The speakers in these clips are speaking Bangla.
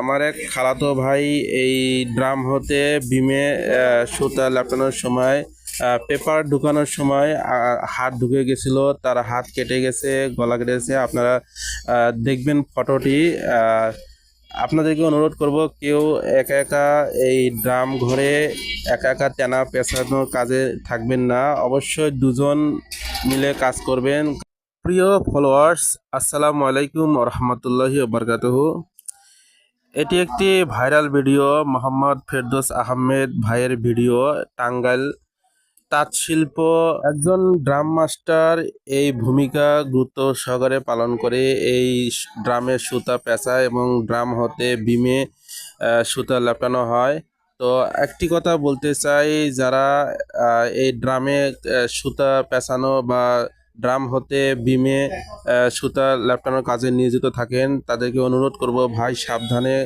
আমার এক খালাতো ভাই এই ড্রাম হতে বিমে সুতা লেপটানোর সময় পেপার ঢুকানোর সময় হাত ঢুকে গেছিল, তার হাত কেটে গেছে, গলা কেটেছে আপনারা দেখবেন ফটোটি। আপনাদেরকে অনুরোধ করব, কেউ একা একা এই ড্রাম ঘরে একা একা তেনা পেঁচানোর কাজে থাকবেন না। অবশ্যই দুজন মিলে কাজ করবেন। প্রিয় ফলোয়ার্স আসসালামু আলাইকুম রহমতুল্লাহি বারকাতুহু। এটি একটি ভাইরাল ভিডিও। মোহাম্মদ ফেরদৌস আহমেদ ভাইয়ের ভিডিও। টাঙ্গাইল তাঁত শিল্প একজন ড্রাম মাস্টার এই ভূমিকা গুরুত্ব সহকারে পালন করে। এই ড্রামের সুতা পেঁচা এবং ড্রাম হতে বিমে সুতা লেপটানো হয়। তো একটি কথা বলতে চাই, যারা এই ড্রামে সুতা পেঁচানো বা ড্রাম হতে বিমে সুতা লেপটানোর কাজে নিয়োজিত থাকেন। তাদেরকে অনুরোধ করব, ভাই, সাবধানে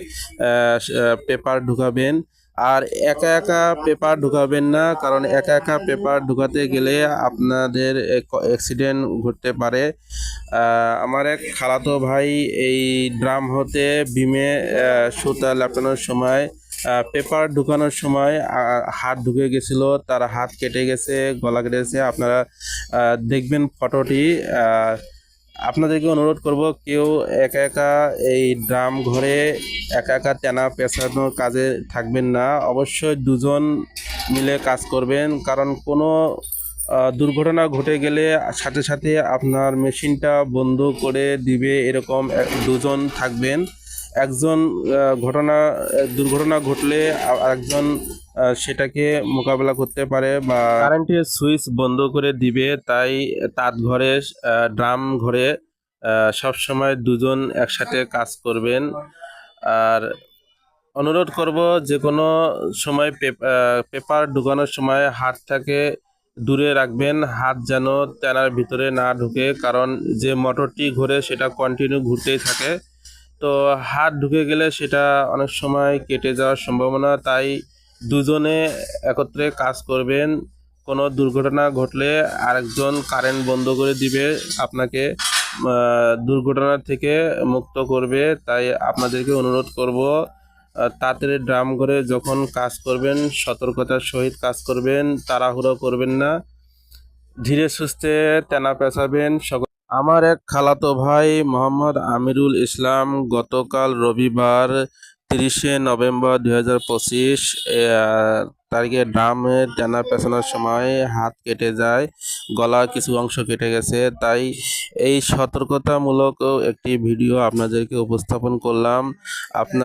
পেপার ঢুকাবেন। আর একা একা পেপার ঢুকাবেন না, কারণ একা একা পেপার ঢুকাতে গেলে আপনাদের অ্যাক্সিডেন্ট ঘটতে পারে। আমার এক খালাতো ভাই এই ড্রাম হতে বিমে সুতা লেপটানোর সময় পেপার ঢুকানোর সময় হাত ঢুকে গেছিল, তার হাত কেটে গেছে, গলা কেটে গেছে। আপনারা দেখবেন ফটোটি। আপনাদেরকে অনুরোধ করব, কেউ একা একা এই ড্রাম ঘরে একা একা তেনা পেঁচানোর কাজে থাকবেন না। অবশ্যই দুজন মিলে কাজ করবেন, কারণ কোনো দুর্ঘটনা ঘটে গেলে সাথে সাথে আপনার মেশিনটা বন্ধ করে দিবে, এরকম দুজন থাকবেন। একজন ঘটনা, দুর্ঘটনা ঘটলে আরেকজন সেটাকে মোকাবেলা করতে পারে বা কারেন্টের সুইচ বন্ধ করে দিবে, তাই তাঁত ঘরে ড্রাম ঘরে সবসময় দুজন একসাথে কাজ করবেন। আর অনুরোধ করব যে কোনো সময় পেপ- পেপার ঢুকানোর সময় হাতটাকে দূরে রাখবেন, হাত যেন তেনার ভিতরে না ঢুকে, কারণ যে মোটরটি ঘোরে সেটা কন্টিনিউ ঘুরতেই থাকে। তো হাত ঢুকে গেলে সেটা অনেক সময় কেটে যাওয়ার সম্ভাবনা, তাই দুজনে একত্রে কাজ করবেন। কোনো দুর্ঘটনা ঘটলে আরেকজন কারেন্ট বন্ধ করে দিবে, আপনাকে দুর্ঘটনা থেকে মুক্ত করবে, তাই আপনাদেরকে অনুরোধ করব তাড়াতাড়ি ড্রাম করে যখন কাজ করবেন, সতর্কতার সহিত কাজ করবেন, তাড়াহুড়ো করবেন না। ধীরে সুস্থে তেনা পেঁচাবেন, সকল আমার এক খালাতো ভাই মোহাম্মদ আমিরুল ইসলাম গতকাল রবিবার তিরিশে নভেম্বর দুই হাজার পঁচিশ তারিখে ড্রামের টানা পেছানোর সময় হাত কেটে যায়, গলা কিছু অংশ কেটে গেছে। তাই এই সতর্কতামূলক একটি ভিডিও আপনাদেরকে উপস্থাপন করলাম। আপনার